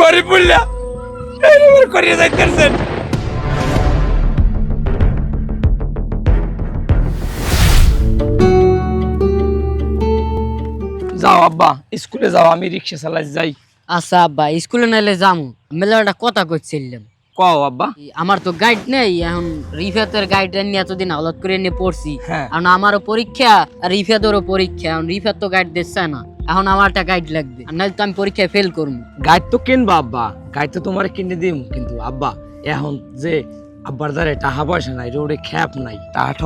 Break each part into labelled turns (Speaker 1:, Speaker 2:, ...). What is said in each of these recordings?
Speaker 1: করে বললা করিয়ে যাইতেছেন যাও আব্বা, স্কুলে যাও, আমি রিক্সা চালাই যাই।
Speaker 2: আচ্ছা আব্বা, স্কুলে নাইলে যামু। মেলাটা কথা কইছিলাম।
Speaker 1: কও আব্বা?
Speaker 2: আমার তো গাইড নেই এখন রিফাতের গাইড নিয়ে এতদিন হলত করে নিয়ে পড়ছি।
Speaker 1: হ্যাঁ।
Speaker 2: এখন আমারও পরীক্ষা আর রিফাতেরও পরীক্ষা এখন রিফাত তো গাইড দিচ্ছে না। এখন আমার একটা গাইড লাগবে নাহলে তো আমি পরীক্ষায় ফেল করব।
Speaker 1: গাইড তো কিনবা আব্বা। গাইড তো তোমার কিনে দিম কিন্তু আব্বা এখন যে আব্বার দ্বারে টাকা পয়সা নাই রোডে খ্যাপ নাই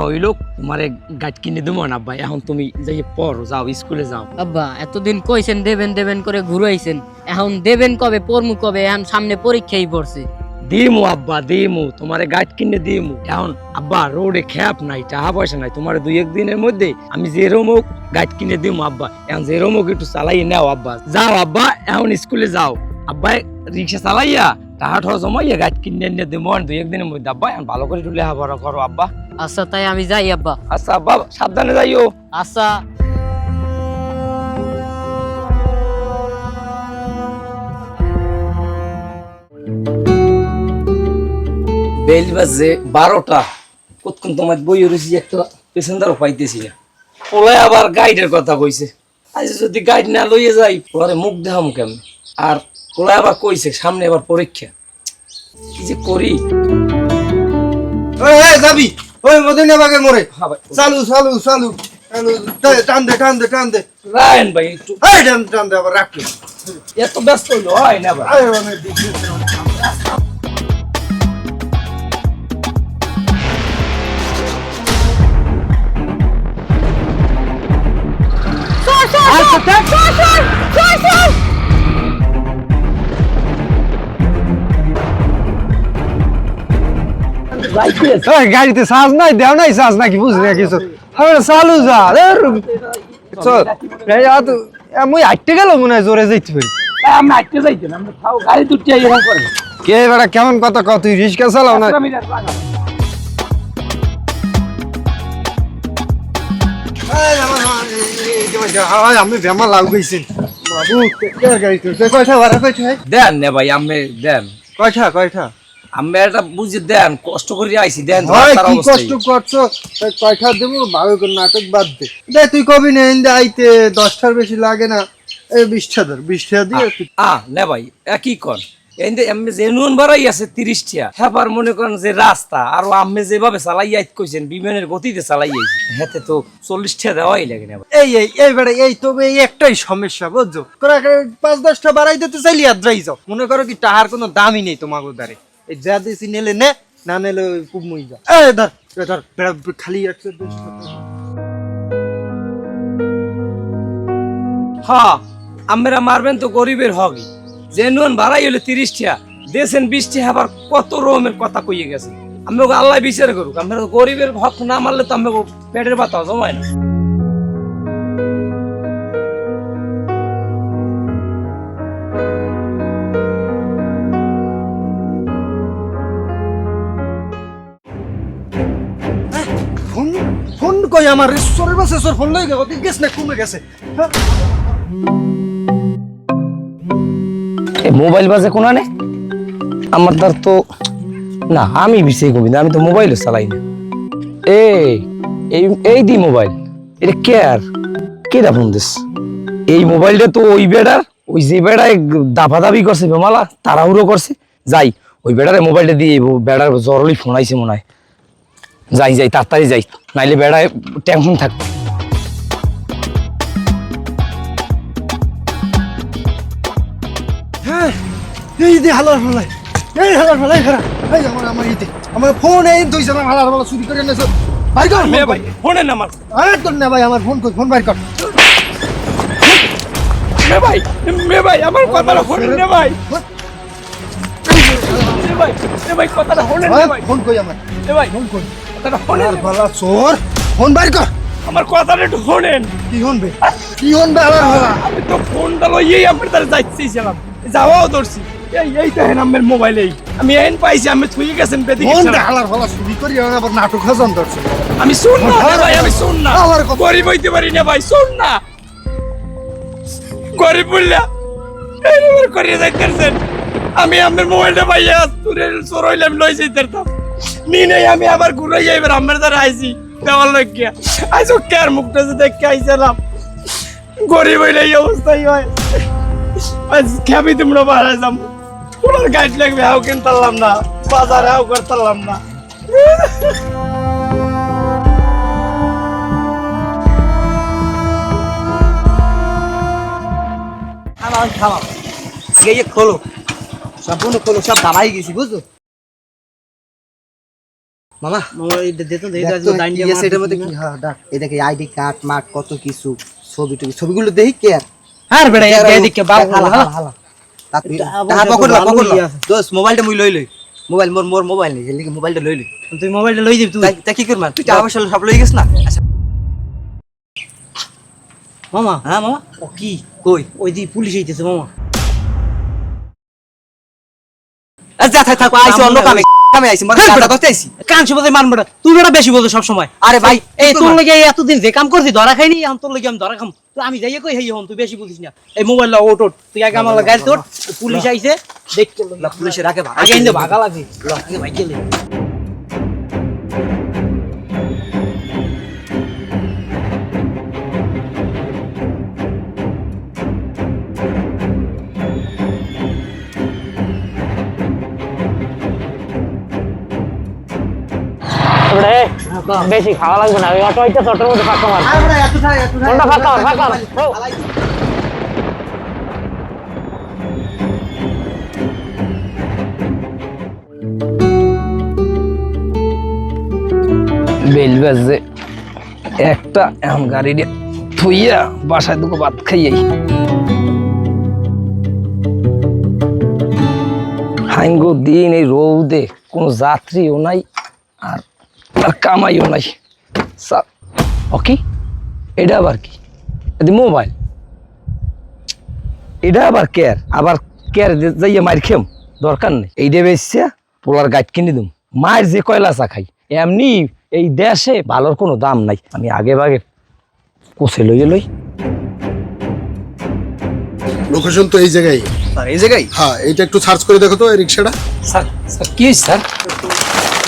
Speaker 1: হইল তোমার গাইড কিনে দেবো না আব্বা। এখন তুমি যাই পড়ো যাও স্কুলে যাও।
Speaker 2: আব্বা এতদিন কইছেন দেবেন দেবেন করে ঘুরাইছেন। এখন দেবেন কবে পড়মু কবে এখন সামনে পরীক্ষাই পড়ছে।
Speaker 1: দিমু আব্বা দিমু। তোমারে গাইড কিনে দিমু। এখন আব্বা রোডে খ্যাপ নাই টাকা পয়সা নাই। তোমার দুই একদিনের মধ্যে আমি যে রোমক গাইড কিনে দিমু আব্বা। এখন যে রোমক একটু চালাই নাও আব্বা। যাও আব্বা এখন স্কুলে যাও। আব্বা রিক্সা চালাইয়া টাকা ঠাকা জমাইয়া গাইড কিনে নিয়ে দিমু। দুই একদিনের মধ্যে আব্বা এখন ভালো করে একটু লেখাপড়া করো আব্বা।
Speaker 2: আচ্ছা তাই আমি যাই আব্বা।
Speaker 1: আচ্ছা আব্বা সাবধানে যাইও।
Speaker 2: আচ্ছা।
Speaker 1: বেল বাজে বারোটা। কতক্ষণ তোমার বই রয়েছি একটা পেসেঞ্জারও পাইতেছি না। ওলাই আবার গাইডের কথা কইছে। আজ যদি গাইড না লইয়ে যাই ওরে মুখ দেখাম কেমন? আর ওলাই আবার কইছে সামনে আবার পরীক্ষা। কি যে করি?
Speaker 3: যাবি। ওই মদিনা বাগে মোরে
Speaker 1: হ্যাঁ
Speaker 3: চালু চালু চালু। টান দে টান দে টান দে।
Speaker 1: রায়ন ভাই একটু।
Speaker 3: এই টান টান দে আবার রাখলি
Speaker 1: এত ব্যস্ত হইল হয় না
Speaker 4: গাড়িতে সাজ নাই দেও নাই সাজ নাকি বুঝলি কিছু হবে চালু যা মুই হাঁটতে গেল মনে হয় জোরে যাইতে পারি। কে বেটা কেমন কথা কত তুই রিক্সা চালাও না
Speaker 1: আমি
Speaker 3: বাবু কয়টা ভাড়া কয়টা
Speaker 1: দেন না ভাই আমি দেন।
Speaker 3: কয়টা কয়টা
Speaker 1: আমি এটা বুঝে দেন কষ্ট করে আইছি দেন
Speaker 3: কি কষ্ট করছ কয়টা দেবো ভালো করে নাটক বাদ দে। দে তুই কবি না আইতে দশটার বেশি লাগে না? এই বিশটা ধর বিশটা দিয়ে।
Speaker 1: আ না ভাই একই কন? এন্দে আমি যে নুন বাড়াই আছে তিরিশ টিয়া মনে করেন যে রাস্তা আর আমি যেভাবে চালাই আইত কইছেন বিমানের গতিতে চালাই আইছি। হেতে তো চল্লিশ দেওয়াই লাগে না।
Speaker 3: এই এই এই বেড়ে এই তবে এই একটাই সমস্যা বুঝছ? পাঁচ দশটা বাড়াই দিতে চাইলি আদ্রাই যাও। মনে করো কি টাহার কোনো দামই নেই তোমাকে দ্বারে। এই যা দিছি নেলে নে না নেলে খুব মুই যা এই ধর ধর বেড়া খালি দেড়শো
Speaker 1: হ্যাঁ আমরা মারবেন তো গরিবের হগি যে নুন বাড়াই হলে তিরিশ টিয়া। দেশেন বিশ টিয়া আবার কত রকমের কথা কইয়ে গেছে। আমি আল্লাহ বিচার করুক, আমরা গরিবের হক না মারলে তো আমি পেটের পাতা জমায় না।
Speaker 3: ফোন কই আমার? ঈশ্বরের বাসে ফোন লই গেছে গেছ না, কমে গেছে। হ্যাঁ?
Speaker 1: মোবাইল বাজে কোনা নে আমার তার তো না, আমি বিষয় কবি না, আমি তো মোবাইলও চালাই না। এই এই এই দি মোবাইল, এটা কে আর? কে দা ফোন দিস? এই মোবাইলটা তো ওই বেড়ার, ওই যে বেড়ায় দাবি করছে বেমালা, তাড়াহুড়ো করছে। যাই, ওই বেড়ারে মোবাইলটা দিয়ে বেড়ার জরুরি ফোন আইছে মনে হয়। যাই যাই, তাড়াতাড়ি যাই, নাইলে বেড়ায় টেনশন থাকবে।
Speaker 3: এই দে হালার ফলাই এই হালার ফলাই খারা। এই আমার আমার ইতে। আমার ফোন এই দুই জন হালার ফলা চুরি করে নেছো ভাই কর
Speaker 1: মে ভাই ফোনের নাম্বার।
Speaker 3: আরে তোর না ভাই আমার ফোন কই ফোন বাইর কর।
Speaker 1: মে ভাই মে ভাই আমার কথাটা ফোনের নে ভাই। ভাই ভাই কথাটা ফোনের নে ভাই।
Speaker 3: ফোন কই আমার।
Speaker 1: মে ভাই
Speaker 3: ফোন কই
Speaker 1: কথাটা
Speaker 3: চোর। ফোন বাইর কর।
Speaker 1: আমার কথাটা একটু শোনেন।
Speaker 3: কি হনবে কি হালার ফলা
Speaker 1: আমি তো ফোনটা লইয়েই আপনার তারা যাচ্ছিলাম যাওয়াও ধরছি। এই এই দেখেন আমার মোবাইলেই আমি এন পাইছি আমি থুই গেছেন বেদি
Speaker 3: হালার ফালা শুরু করি আবার নাটক হাজান ধরছে।
Speaker 1: আমি শুন না ভাই আমি শুন না।
Speaker 3: আমার
Speaker 1: গরিব হইতে পারি না ভাই শুন না। গরিব বললা এইবার করিয়ে যাইতেছেন। আমি আমার মোবাইলটা পাইয়া তুরে সরইলাম লই যাইতাম নি নাই আমি আবার ঘুরে যাইবার আমার দ্বারা আইছি দেওয়ার লাগিয়া আইস আর মুখটা যে দেখে আইছিলাম। গরিব হইলে এই অবস্থাই হয়। আজ খাবি তোমরা বাড়া যাম তোমার গাইড লাগবে হাও কিনতাম না? বাজারে হাও করতাম না।
Speaker 5: আগে ইয়ে খোলো। সম্পূর্ণ খোলো সব দাবাই গেছি মামা? হ্যাঁ, এই দেখে আইডি কার্ড মার্ক কত কিছু ছবি টবি ছবিগুলো দেখি কে আর।
Speaker 2: হ্যাঁ? বেটা
Speaker 5: কে আর
Speaker 2: এদিকে বাল
Speaker 5: হালা, হালা, হালা। তা তুই-
Speaker 2: এটা আবার
Speaker 5: তাহা
Speaker 2: দেখো,
Speaker 5: পকড়লা, পকড়লা। মোবাইলটা মুই লই লই। মোবাইল মোর মোর মোবাইল নেই লিগে মোবাইলটা লই লই।
Speaker 2: তুই মোবাইলটা লই দিবি তুই।
Speaker 5: তাই তাই কি করবা? তুই টাকা পয়সা সব লই গেছ না? আচ্ছা।
Speaker 2: মামা?
Speaker 5: হ্যাঁ মামা।
Speaker 2: ও কি?
Speaker 5: কই?
Speaker 2: ওই দি পুলিশ আইতেছে মামা।
Speaker 5: আচ্ছা থাক থাক আইছি অন্য কামে কামে আইছি মানে দাদা করতে আইছি।
Speaker 2: কান শুভতে মারন বেটা তুই এটা বেশি বলছো সব সময়
Speaker 5: আরে ভাই
Speaker 2: এই তোর? লগে এতদিন যে কাম করছি ধরা খাইনি এখন তোর লাগি আমি ধরা খাম। তো আমি যাইয়ে কই হেই হন তুই বেশি বলিস না। এই মোবাইল লা ওট ওট তুই আগে আমার গাড়ি তোর। পুলিশ আইছে দেখ লগে।
Speaker 5: লা, আগে ভাগ
Speaker 2: আগে ইন্দে ভাগা লাগে ল ভাই ভাই গেলে বেশি খাওয়া লাগবে না ওই অটো হইতে অটোর মধ্যে ফাঁকা মার
Speaker 5: আরে ভাই, এত থাক, এত থাক।
Speaker 2: কোনটা ফাঁকা কর, ফাঁকা কর।
Speaker 1: বেল বাজে একটা এখন গাড়ি দিয়ে থুইয়া বাসায় দুটো ভাত খাইয়াই হাঙ্গো দিন এই রৌদে কোনো যাত্রীও নাই আর আর কামাইও নাই। সা- ও কি? এটা আবার কি? মোবাইল। এটা আবার কেয়ার। আবার কেয়ার যাইয়া মার খেম। দরকার নেই। এইটা বেচছে পোলার গাইড কিনে দিম। মায়ের যে কয়লা চা খাই এমনি এই দেশে ভালোর কোনো দাম নাই। আমি আগে ভাগে কোষে লইয়ে লই।
Speaker 6: লোকেশন তো এই জায়গায়।
Speaker 5: স্যার এই জায়গায়?
Speaker 6: হ্যাঁ এইটা একটু সার্চ করে দেখো তো এই রিক্সাটা।
Speaker 1: স্যার স্যার কি স্যার?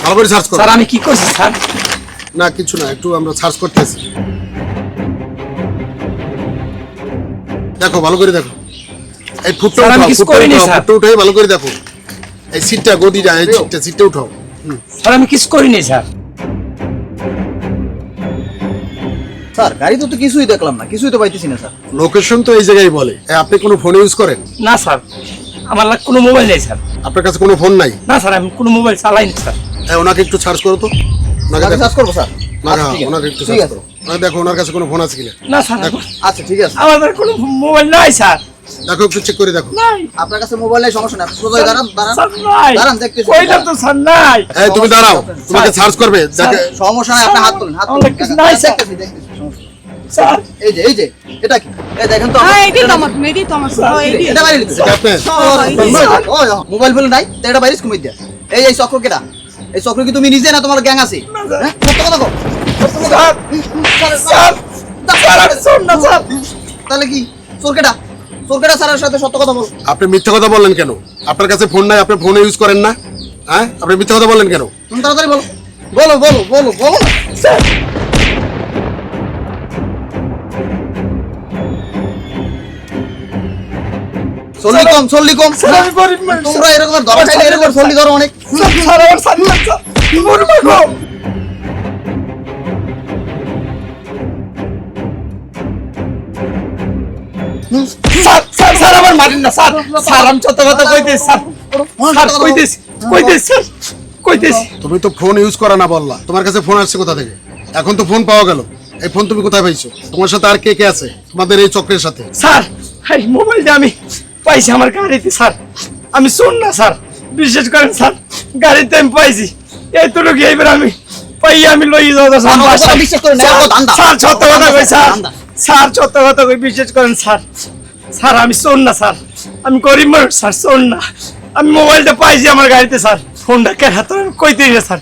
Speaker 6: ভালো করে সার্চ করো।
Speaker 1: স্যার আমি কি করছি স্যার?
Speaker 6: না কিছু না একটু আমরা সার্চ করতেছি। দেখো ভালো করে দেখো। এই ফুটটা
Speaker 1: স্যার, আমি
Speaker 6: উঠাও
Speaker 1: কিছু
Speaker 6: ফুটটা
Speaker 1: করিনি,
Speaker 6: উঠাও
Speaker 1: স্যার।
Speaker 6: ফুটটা উঠাই ভালো করে দেখো। এই সিটটা গদিটা এই সিটটা সিটটা উঠাও।
Speaker 1: স্যার আমি কিছু করিনি স্যার।
Speaker 5: স্যার গাড়ি তো তো কিছুই দেখলাম না কিছুই তো পাইতেছি না স্যার।
Speaker 6: লোকেশন তো এই জায়গায় বলে। আপনি কোনো ফোন ইউজ করেন?
Speaker 1: না স্যার। আমার লাগ কোনো মোবাইল নেই স্যার।
Speaker 6: আপনার কাছে কোনো ফোন নাই?
Speaker 1: না স্যার আমি কোনো মোবাইল চালাই না স্যার।
Speaker 6: এ, ওনাকে একটু সার্চ করো তো। ওনাকে
Speaker 5: সার্চ করব স্যার?
Speaker 6: না হ্যাঁ,
Speaker 5: ঠিক আছে।
Speaker 6: ওনাকে একটু সার্চ করো। ওনাকে দেখো ওনার কাছে কোনো ফোন আছে কিনা?
Speaker 1: না স্যার
Speaker 5: আচ্ছা ঠিক আছে।
Speaker 1: আমার কোনো মোবাইল নাই স্যার।
Speaker 6: দেখো একটু চেক করে দেখো।
Speaker 5: আপনার কাছে মোবাইল নেই সমস্যা নেই। সোজা দাঁড়ান দাঁড়ান। দাঁড়ান দেখতেছি।
Speaker 1: কইলাম তো স্যার নাই।
Speaker 6: এই তুমি দাঁড়াও। তোমাকে সার্চ করবে।
Speaker 5: সমস্যা নাই আপনি হাত তুলুন হাত
Speaker 1: আমার নাই, স্যার।
Speaker 5: দেখতেছি, দেখতেছি, সমস্যা।
Speaker 1: স্যার।
Speaker 5: এই যে এই যে। এটা কি? এই দেখেন তো
Speaker 7: হ্যাঁ এটি
Speaker 5: বাইরে মোবাইল বলে নাই তো এটা বাইরে দেয়া। এই এই চক্র কেটা? এই চক্র কি তুমি নিজে না তোমার গ্যাং আছে? হ্যাঁ? কথা কও। তাহলে কি? চোর কেটা? চোর কেটা স্যারের সাথে সত্য কথা বল।
Speaker 6: আপনি মিথ্যা কথা বললেন কেন? আপনার কাছে ফোন নাই আপনি ফোন ইউজ করেন না। হ্যাঁ? আপনি মিথ্যা কথা বললেন কেন?
Speaker 5: তুমি তাড়াতাড়ি বলো। বলো বলো বলো বলো।
Speaker 1: স্যার
Speaker 5: চল্লি কম চল্লি কম। তোমরা এরকম ধরা খাইলে এরকম চল্লি ধরো অনেক।
Speaker 1: স্যার স্যার স্যার না স্যার মরবো গো স্যার স্যার স্যার আমার মারেন না স্যার স্যার আমি সত্য কথা কইতেছি স্যার স্যার কইতেছি কইতেছি কইতেছি।
Speaker 6: তুমি তো ফোন ইউজ করা না বললা। তোমার কাছে ফোন আসছে কোথা থেকে? এখন তো ফোন পাওয়া গেল। এই ফোন তুমি কোথায় পাইছো? তোমার সাথে আর কে কে আছে? তোমাদের এই চক্রের সাথে।
Speaker 1: স্যার এই মোবাইলটা আমি। পাইছি আমার গাড়িতে স্যার। আমি শুন না স্যার। বিশেষ করেন স্যার গাড়িতে আমি পাইছি। লোক এইবার আমি পাই আমি লই যাও তো স্যার।
Speaker 5: বিশ্বাস
Speaker 1: সত্য কথা কই স্যার। স্যার সত্য কথা কই বিশেষ করেন স্যার। স্যার আমি শোন না স্যার। আমি গরিব মানুষ স্যার শোন না আমি মোবাইলটা পাইছি আমার গাড়িতে স্যার। ফোনটা কে হাতে কইতে না স্যার।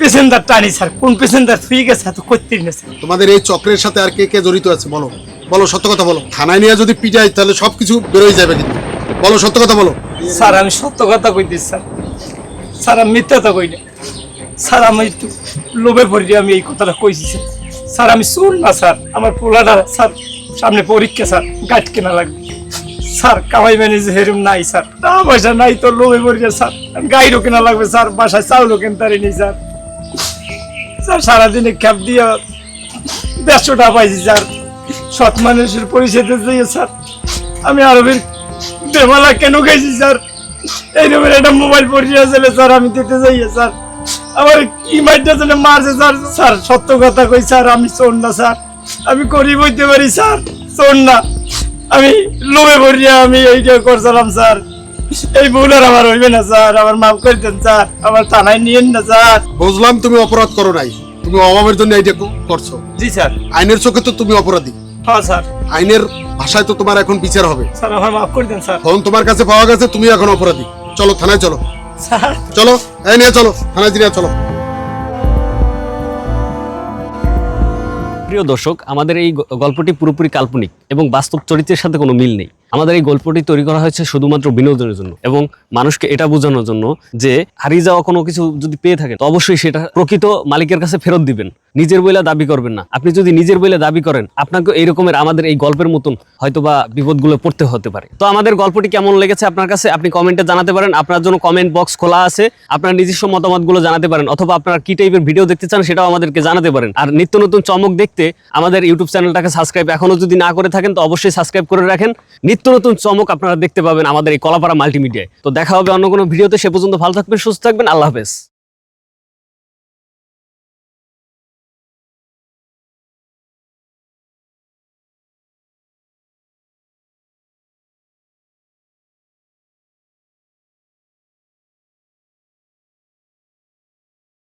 Speaker 1: পেসেঞ্জার টানি স্যার কোন পেসেঞ্জার থুই গেছে এত কইতে না স্যার
Speaker 6: তোমাদের এই চক্রের সাথে আর কে কে জড়িত আছে বলো। বলো সত্য কথা বলো। থানায় নিয়ে যদি পিটাই তাহলে সবকিছু বেরোয় যাবে কিন্তু। বলো সত্য কথা বলো।
Speaker 1: স্যার আমি সত্য কথা কইতেছি স্যার। স্যার আমি মিথ্যা তো কই না। স্যার আমি একটু লোভে পড়ি আমি এই কথাটা কইছি স্যার। স্যার আমি শুন না স্যার। আমার পোলাটা স্যার সামনে পরীক্ষা স্যার। গাইড কেনা লাগবে। স্যার কামাই ম্যানেজ হেরুম নাই স্যার। টাকা পয়সা নাই তো লোভে পড়ি স্যার। গাইডও কেনা লাগবে স্যার। বাসায় চাউলও কিনতে নেই স্যার। সারাদিনে ক্যাব দিয়ে দেড়শো টাকা পাইছি, স্যার। সৎ মানুষের পরিচয় দিতে স্যার। আমি আরবের দেমালা কেন গেছি স্যার? এই রকমের একটা মোবাইল পরিচয় ছিল স্যার, আমি দিতে যাই স্যার। আমার কি মাইটা জন্য মারছে, স্যার? স্যার, সত্য কথা কই, স্যার, আমি শোন না, স্যার। আমি গরিব হইতে পারি, স্যার শোন না। আমি লোভে পড়িয়া আমি এইটা করছিলাম, স্যার। এই ভুল আর আমার হইবে না স্যার। আমার মাফ করে দেন স্যার। আমার থানায় নিয়েন না স্যার।
Speaker 6: বুঝলাম তুমি অপরাধ করো নাই। তুমি অভাবের জন্য এইটা করছ।
Speaker 1: জি স্যার।
Speaker 6: আইনের চোখে তো তুমি অপরাধী।
Speaker 1: হ্যাঁ স্যার।
Speaker 6: আইনের ভাষায় তো তোমার এখন বিচার হবে।
Speaker 1: স্যার আমার মাফ করে দেন স্যার।
Speaker 6: ফোন তোমার কাছে পাওয়া গেছে তুমি এখন অপরাধী। চলো থানায় চলো। চলো এই নিয়ে চলো থানায় নিয়ে চলো।
Speaker 8: প্রিয় দর্শক, আমাদের এই গল্পটি পুরোপুরি কাল্পনিক এবং বাস্তব চরিত্রের সাথে কোনো মিল নেই। আমাদের এই গল্পটি তৈরি করা হয়েছে শুধুমাত্র বিনোদনের জন্য এবং মানুষকে এটা বোঝানোর জন্য যে হারিয়ে যাওয়া কোনো কিছু যদি পেয়ে থাকে, তো অবশ্যই সেটা প্রকৃত মালিকের কাছে ফেরত দিবেন। নিজের বইলা দাবি করবেন না। আপনি যদি নিজের বইলে দাবি করেন আপনাকে এই রকমের আমাদের এই গল্পের মতন হয়তোবা বিপদগুলো পড়তে হতে পারে। তো আমাদের গল্পটি কেমন লেগেছে আপনার কাছে? আপনি কমেন্টে জানাতে পারেন। আপনার জন্য কমেন্ট বক্স খোলা আছে। আপনার নিজস্ব মতামতগুলো জানাতে পারেন। অথবা আপনারা কি টাইপের ভিডিও দেখতে চান সেটাও আমাদেরকে জানাতে পারেন। আর নিত্য নতুন চমক দেখতে আমাদের ইউটিউব চ্যানেলটাকে সাবস্ক্রাইব এখনও যদি না করে থাকেন, তো অবশ্যই সাবস্ক্রাইব করে রাখেন। নিত্য নতুন চমক আপনারা দেখতে পাবেন আমাদের এই কলাপাড়া মাল্টিমিডিয়ায় তো দেখা হবে অন্য কোনো ভিডিওতে সে পর্যন্ত ভালো থাকবেন, সুস্থ থাকবেন। আল্লাহ হাফেজ।